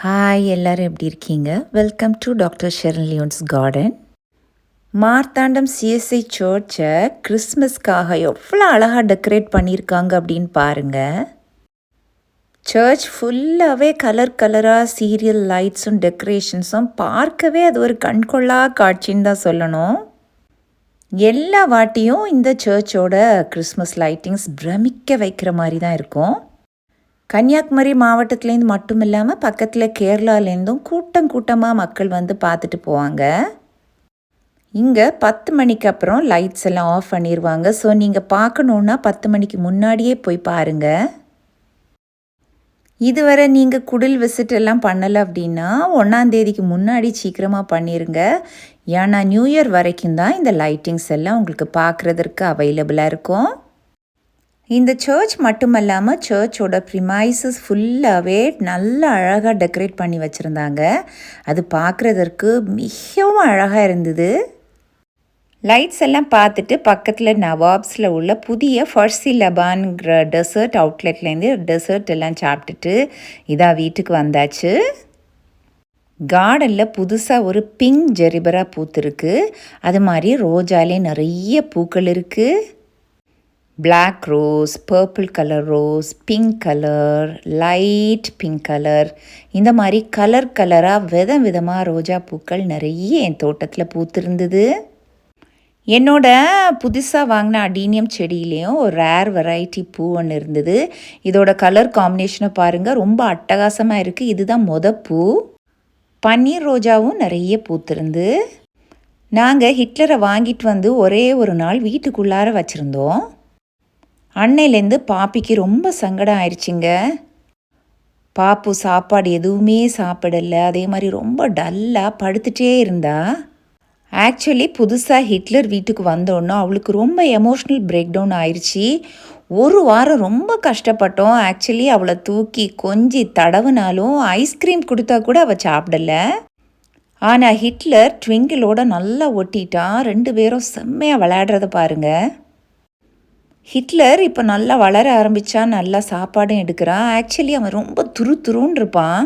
Hi எல்லாரும் எப்படி இருக்கீங்க? Welcome to doctor Sharon Lyons garden Marthandam CSI சர்ச்சை கிறிஸ்மஸ்க்காக எவ்வளோ அழகாக டெக்கரேட் பண்ணியிருக்காங்க அப்படின்னு பாருங்கள் சர்ச் ஃபுல்லாகவே கலர் கலராக சீரியல் லைட்ஸும் டெக்கரேஷன்ஸும் பார்க்கவே அது ஒரு கண்கொள்ளா காட்சின்னு தான் சொல்லணும். எல்லா வாட்டியும் இந்த சர்ச்சோட கிறிஸ்மஸ் லைட்டிங்ஸ் பிரமிக்க வைக்கிற மாதிரி தான் இருக்கும். கன்னியாகுமரி மாவட்டத்துலேருந்து மட்டும் இல்லாமல் பக்கத்தில் கேரளாலேருந்தும் கூட்டம் கூட்டமாக மக்கள் வந்து பார்த்துட்டு போவாங்க. இங்கே பத்து மணிக்கு அப்புறம் லைட்ஸ் எல்லாம் ஆஃப் பண்ணிடுவாங்க ஸோ நீங்கள் பார்க்கணுன்னா பத்து மணிக்கு முன்னாடியே போய் பாருங்கள் இதுவரை நீங்கள் குடில் விசிட் எல்லாம் பண்ணலை அப்படின்னா ஒன்றாந்தேதிக்கு முன்னாடி சீக்கிரமாக பண்ணிடுங்க ஏன்னா நியூ இயர் வரைக்கும் தான் இந்த லைட்டிங்ஸ் எல்லாம் உங்களுக்கு பார்க்குறதற்கு அவைலபிளாக இருக்கும். இந்த சர்ச் மட்டுமல்லாமல் சர்ச்சோட ப்ரிமைசஸ் ஃபுல்லாகவே நல்ல அழகாக டெக்கரேட் பண்ணி வச்சுருந்தாங்க. அது பார்க்குறதற்கு மிகவும் அழகாக இருந்தது. லைட்ஸ் எல்லாம் பார்த்துட்டு பக்கத்தில் நவாப்ஸில் உள்ள புதிய ஃபர்சி லபான்கிற டெசர்ட் அவுட்லெட்லேருந்து டெசர்ட் எல்லாம் சாப்பிட்டுட்டு இதாக வீட்டுக்கு வந்தாச்சு. கார்டனில் புதுசாக ஒரு பிங்க் ஜெரிபரா பூத்துருக்கு. அது மாதிரி ரோஜாலே நிறைய பூக்கள் இருக்குது black rose purple colour rose pink colour light pink colour இந்த மாதிரி கலர் கலராக விதம் விதமாக ரோஜா பூக்கள் நிறைய என் தோட்டத்தில் பூத்திருந்தது. என்னோட புதுசாக வாங்கின அடீனியம் செடியிலையும் ஒரு ரேர் வெரைட்டி பூ ஒன்று இருந்தது. இதோட கலர் காம்பினேஷனை பாருங்கள் ரொம்ப அட்டகாசமாக இருக்குது இதுதான் மொத பூ. பன்னீர் ரோஜாவும் நிறைய பூத்திருந்து நாங்கள் ஹிட்லரை வாங்கிட்டு வந்து ஒரே ஒரு நாள் வீட்டுக்குள்ளார வச்சுருந்தோம். அன்னையிலேருந்து பாப்பிக்கு ரொம்ப சங்கடம் ஆயிடுச்சிங்க. பாப்பு சாப்பாடு எதுவுமே சாப்பிடல. அதே மாதிரி ரொம்ப டல்லாக படுத்துகிட்டே இருந்தா. ஆக்சுவலி புதுசாக ஹிட்லர் வீட்டுக்கு வந்தோன்னே அவளுக்கு ரொம்ப எமோஷ்னல் பிரேக் டவுன் ஆயிடுச்சு ஒரு வாரம் ரொம்ப கஷ்டப்பட்டோம். ஆக்சுவலி அவளை தூக்கி கொஞ்சி தடவுனாலும் ஐஸ்கிரீம் கொடுத்தா கூட அவள் சாப்பிடல. ஆனால் ஹிட்லர் ட்விங்கிளோட நல்லா ஒட்டிட்டான். ரெண்டு பேரும் செம்மையாக விளையாடுறத பாருங்கள் ஹிட்லர் இப்போ நல்லா வளர ஆரம்பித்தான் நல்லா சாப்பாடும் எடுக்கிறான். ஆக்சுவலி அவன் ரொம்ப துரு துருன்னு இருப்பான்.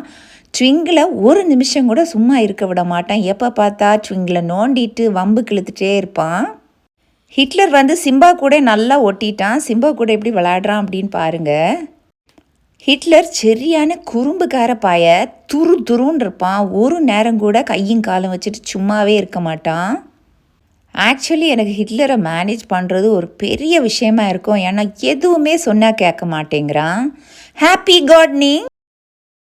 ட்விங்கில் ஒரு நிமிஷம் கூட சும்மா இருக்க விட மாட்டான். எப்போ பார்த்தா ட்விங்கில் நோண்டிட்டு வம்பு கிழுத்துட்டே இருப்பான். ஹிட்லர் வந்து சிம்பா கூட நல்லா ஒட்டிட்டான். சிம்பா கூட எப்படி விளையாடுறான் அப்படின்னு பாருங்கள் ஹிட்லர் சரியான குறும்புக்கார பாய துரு துருன்னு இருப்பான். ஒரு நேரம் கூட கையும் காலம் வச்சுட்டு சும்மாவே இருக்க மாட்டான். ஆக்சுவலி எனக்கு ஹிட்லரை மேனேஜ் பண்ணுறது ஒரு பெரிய விஷயமா இருக்கும். ஏன்னா எதுவுமே சொன்னால் கேட்க மாட்டேங்கிறான். Happy gardening